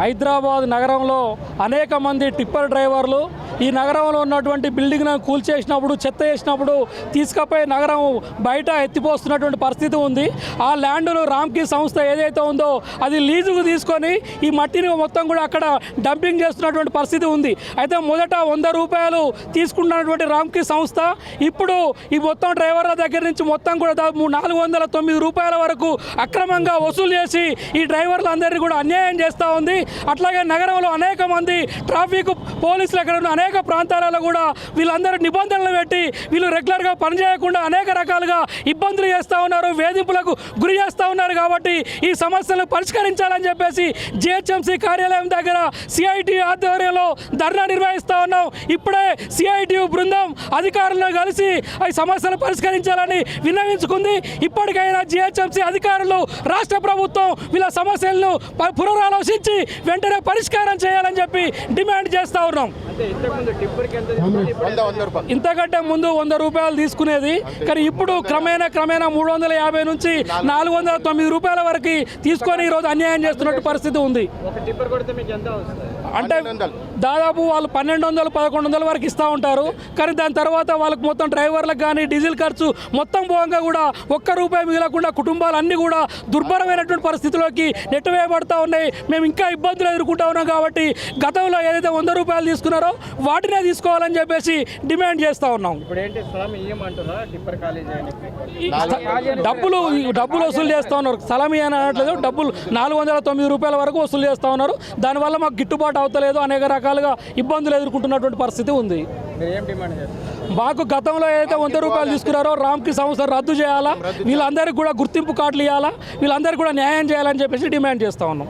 హైదరాబాద్ నగరంలో అనేక మంది టిప్పర్ డ్రైవర్లు ఈ నగరంలో ఉన్నటువంటి బిల్డింగ్ను కూల్చేసినప్పుడు చెత్త వేసినప్పుడు తీసుకపోయి నగరం బయట ఎత్తిపోస్తున్నటువంటి పరిస్థితి ఉంది. ఆ ల్యాండ్ను రామ్కి సంస్థ ఏదైతే ఉందో అది లీజుకు తీసుకొని ఈ మట్టిని మొత్తం కూడా అక్కడ డంపింగ్ చేస్తున్నటువంటి పరిస్థితి ఉంది. అయితే మొదట వంద రూపాయలు తీసుకున్నటువంటి రామ్కి సంస్థ ఇప్పుడు ఈ మొత్తం డ్రైవర్ల దగ్గర నుంచి మొత్తం కూడా నాలుగు వందల తొమ్మిది రూపాయల వరకు అక్రమంగా వసూలు చేసి ఈ డ్రైవర్లందరినీ కూడా అన్యాయం చేస్తూ ఉంది. అట్లాగే నగరంలో అనేక మంది ట్రాఫిక్ పోలీసులు అక్కడ ఉన్న అనేక అనేక ప్రాంతాలలో కూడా వీళ్ళందరూ నిబంధనలు పెట్టి వీళ్ళు రెగ్యులర్గా పనిచేయకుండా అనేక రకాలుగా ఇబ్బందులు చేస్తూ ఉన్నారు వేధింపులకు గురి చేస్తూ ఉన్నారు కాబట్టి ఈ సమస్యలను పరిష్కరించాలని చెప్పేసి జిహెచ్ఎంసీ కార్యాలయం దగ్గర సిఐటి ఆధ్వర్యంలో ధర్నా నిర్వహిస్తూ ఉన్నాం. ఇప్పుడే సిఐటి బృందం అధికారులను కలిసి ఈ సమస్యలు పరిష్కరించాలని విన్నవించుకుంది. ఇప్పటికైనా జిహెచ్ఎంసీ అధికారులు రాష్ట్ర ప్రభుత్వం వీళ్ళ సమస్యలను ప- పునరాలోచించి వెంటనే పరిష్కారం చేయాలని చెప్పి డిమాండ్ చేస్తూ ఉన్నాం. ఇంతకంటే ముందు వంద రూపాయలు తీసుకునేది. కానీ ఇప్పుడు క్రమేణా క్రమేణా మూడు వందల యాభై నుంచి నాలుగు వందల తొమ్మిది రూపాయల వరకు తీసుకొని ఈరోజు అన్యాయం చేస్తున్నట్టు పరిస్థితి ఉంది. ఒక టిప్పర్ కొడితే మీకు ఎంత వస్తుంది? అంటే దాదాపు వాళ్ళు పన్నెండు వందలు పదకొండు వందల వరకు ఇస్తూ ఉంటారు. కానీ దాని తర్వాత వాళ్ళకి మొత్తం డ్రైవర్లకు కానీ డీజిల్ ఖర్చు మొత్తం పోగా కూడా ఒక్క రూపాయి మిగలకుండా కుటుంబాలు అన్నీ కూడా దుర్భరమైనటువంటి పరిస్థితిలోకి నెట్టువేయబడతా ఉన్నాయి. మేము ఇంకా ఇబ్బందులు ఎదుర్కొంటా ఉన్నాం కాబట్టి గతంలో ఏదైతే వంద రూపాయలు తీసుకున్నారో వాటినే తీసుకోవాలని చెప్పేసి డిమాండ్ చేస్తూ ఉన్నాం. డబ్బులు డబ్బులు వసూలు చేస్తూ ఉన్నారు. స్థలం అని అనట్లేదు డబ్బులు నాలుగు వందల తొమ్మిది రూపాయల వరకు వసూలు చేస్తూ ఉన్నారు. దానివల్ల మాకు గిట్టుబాటు అవుతలేదు అనేక రకాలుగా ఇబ్బందులు ఎదుర్కొంటున్నటువంటి పరిస్థితి ఉంది. మాకు గతంలో ఏదైతే వంద రూపాయలు తీసుకున్నారో రామ్కి సంస్థ రద్దు చేయాలా. వీళ్ళందరికీ కూడా గుర్తింపు కార్డులు ఇవ్వాలా? వీళ్ళందరికీ కూడా న్యాయం చేయాలని చెప్పేసి డిమాండ్ చేస్తా ఉన్నాం.